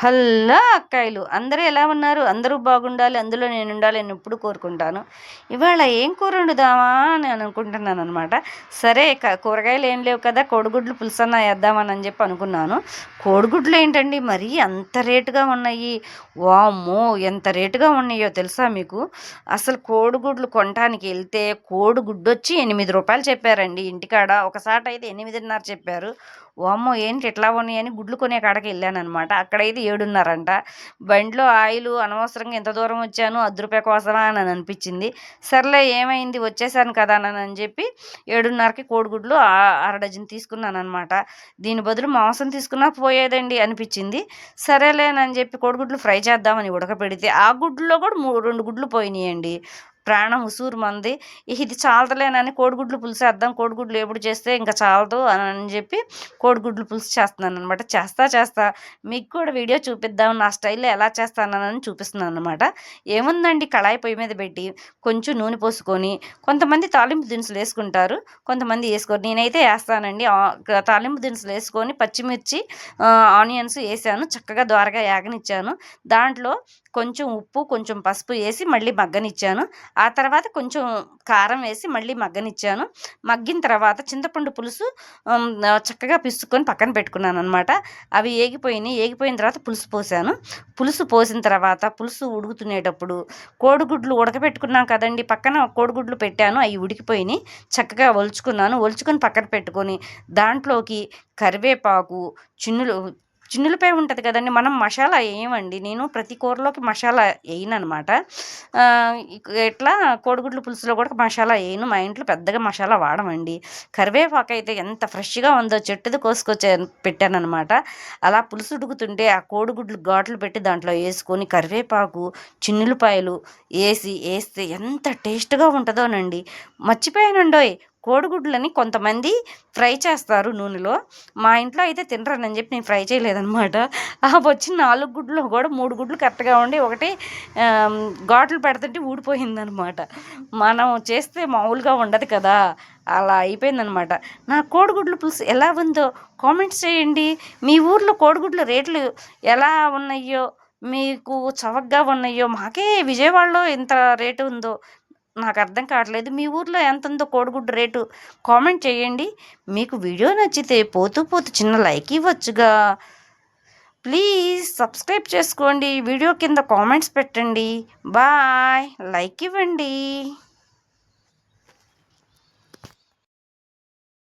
హల్లా అక్కాయిలు. అందరూ ఎలా ఉన్నారు? అందరూ బాగుండాలి అందులో నేను ఉండాలి నేను ఎప్పుడు కోరుకుంటాను? ఇవాళ ఏం కూర వండుదామా అని అనుకుంటున్నాను అనమాట సరే కూరగాయలు ఏం లేవు కదా కోడిగుడ్లు పులుసన్న వేద్దామని అని చెప్పి అనుకున్నాను. కోడిగుడ్లు ఏంటండి? మరీ అంత రేటుగా ఉన్నాయి. వామ్మో ఎంత రేటుగా ఉన్నాయో తెలుసా మీకు? అసలు కోడిగుడ్లు కొనడానికి వెళ్తే కోడిగుడ్డు వచ్చి ఎనిమిది రూపాయలు చెప్పారండి. ఇంటికాడ ఒకసారి అయితే ఎనిమిదిన్నర చెప్పారు. వామ్మో! ఏంటి ఎట్లా ఉన్నాయని గుడ్లు కొనే కాడకి వెళ్ళాను అనమాట అక్కడైతే ఏడున్నారంట. బండిలో ఆయిల్ అనవసరంగా ఎంత దూరం వచ్చాను అర్ధ రూపాయ కోసమా అని అనిపించింది. సర్లే ఏమైంది? వచ్చేసాను కదా అని చెప్పి ఏడున్నరకి కోడిగుడ్లు అర డజన్ తీసుకున్నాను అనమాట దీని బదులు మాంసం తీసుకున్నా పోయేదండి అనిపించింది. సరేలేనని చెప్పి కోడిగుడ్లు ఫ్రై చేద్దామని ఉడకపెడితే ఆ గుడ్లో కూడా మూడు రెండు గుడ్లు పోయినాయండి. ప్రాణం ఉసూరు మంది. ఇది చాలతలేనని కోడిగుడ్లు పులుసు వేద్దాం కోడిగుడ్లు ఎప్పుడు చేస్తే ఇంకా చాలదు అని చెప్పి కోడిగుడ్లు పులుసు చేస్తున్నాను అనమాట చేస్తా చేస్తా. మీకు కూడా వీడియో చూపిద్దాం నా స్టైల్లో ఎలా చేస్తానని చూపిస్తున్నాను అనమాట ఏముందండి కళాయి పొయ్యి మీద పెట్టి కొంచెం నూనె పోసుకొని కొంతమంది తాలింపు దినుసులు వేసుకుంటారు కొంతమంది వేసుకోరు. నేనైతే వేస్తానండి. తాలింపు దినుసులు వేసుకొని పచ్చిమిర్చి ఆనియన్స్ వేసాను చక్కగా ద్వారగా యాగనిచ్చాను. దాంట్లో కొంచెం ఉప్పు కొంచెం పసుపు వేసి మళ్ళీ మగ్గనిచ్చాను. ఆ తర్వాత కొంచెం కారం వేసి మళ్ళీ మగ్గనిచ్చాను. మగ్గిన తర్వాత చింతపండు పులుసు చక్కగా పిసుకొని పక్కన పెట్టుకున్నాను అనమాట అవి ఏగిపోయినాయి. ఏగిపోయిన తర్వాత పులుసు పోసాను. పులుసు పోసిన తర్వాత పులుసు ఉడుకుతునేటప్పుడు కోడిగుడ్లు ఉడకబెట్టుకున్నాం కదండి. పక్కన కోడిగుడ్లు పెట్టాను. అవి ఉడికిపోయినాయి. చక్కగా ఒలుచుకున్నాను. ఒలుచుకొని పక్కన పెట్టుకొని దాంట్లోకి కరివేపాకు చిన్నులు చిన్నులపై ఉంటుంది కదండి. మనం మసాలా వేయమండి నేను ప్రతి కూరలోకి మసాలా వేయను అనమాట ఎట్లా కోడిగుడ్లు పులుసులో కూడా మసాలా వేయను మా ఇంట్లో పెద్దగా మసాలా వాడమండి. కరివేపాకు అయితే ఎంత ఫ్రెష్గా ఉందో చెట్టుది కోసుకొచ్చే పెట్టానమాట అలా పులుసు ఉడుకుతుంటే ఆ కోడిగుడ్లు ఘాట్లు పెట్టి దాంట్లో వేసుకొని కరివేపాకు చిన్నులపాయలు వేసి వేస్తే ఎంత టేస్ట్గా ఉంటుందోనండి. మర్చిపోయానండోయ్. కోడిగుడ్లని కొంతమంది ఫ్రై చేస్తారు నూనెలో. మా ఇంట్లో అయితే తినరని చెప్పి నేను ఫ్రై చేయలేదనమాట వచ్చిన నాలుగు గుడ్లు కూడా మూడు గుడ్లు కరెక్ట్గా ఉండి ఒకటి ఘాట్లు పెడుతుంటే ఊడిపోయిందనమాట మనం చేస్తే మామూలుగా ఉండదు కదా. అలా అయిపోయిందనమాట నా కోడిగుడ్లు పులుసు ఎలా ఉందో కామెంట్స్ చేయండి. మీ ఊర్లో కోడిగుడ్ల రేట్లు ఎలా ఉన్నాయో మీకు చవకగా ఉన్నాయో మాకే విజయవాడలో ఇంత రేటు ఉందో నాకు అర్థం కావట్లేదు. మీ ఊర్లో ఎంత ఉందో కోడిగుడ్డు రేటు కామెంట్ చేయండి. మీకు వీడియో నచ్చితే పోతూ పోతూ చిన్న లైక్ ఇవ్వచ్చుగా. ప్లీజ్ సబ్స్క్రైబ్ చేసుకోండి. వీడియో కింద కామెంట్స్ పెట్టండి. బాయ్. లైక్ ఇవ్వండి.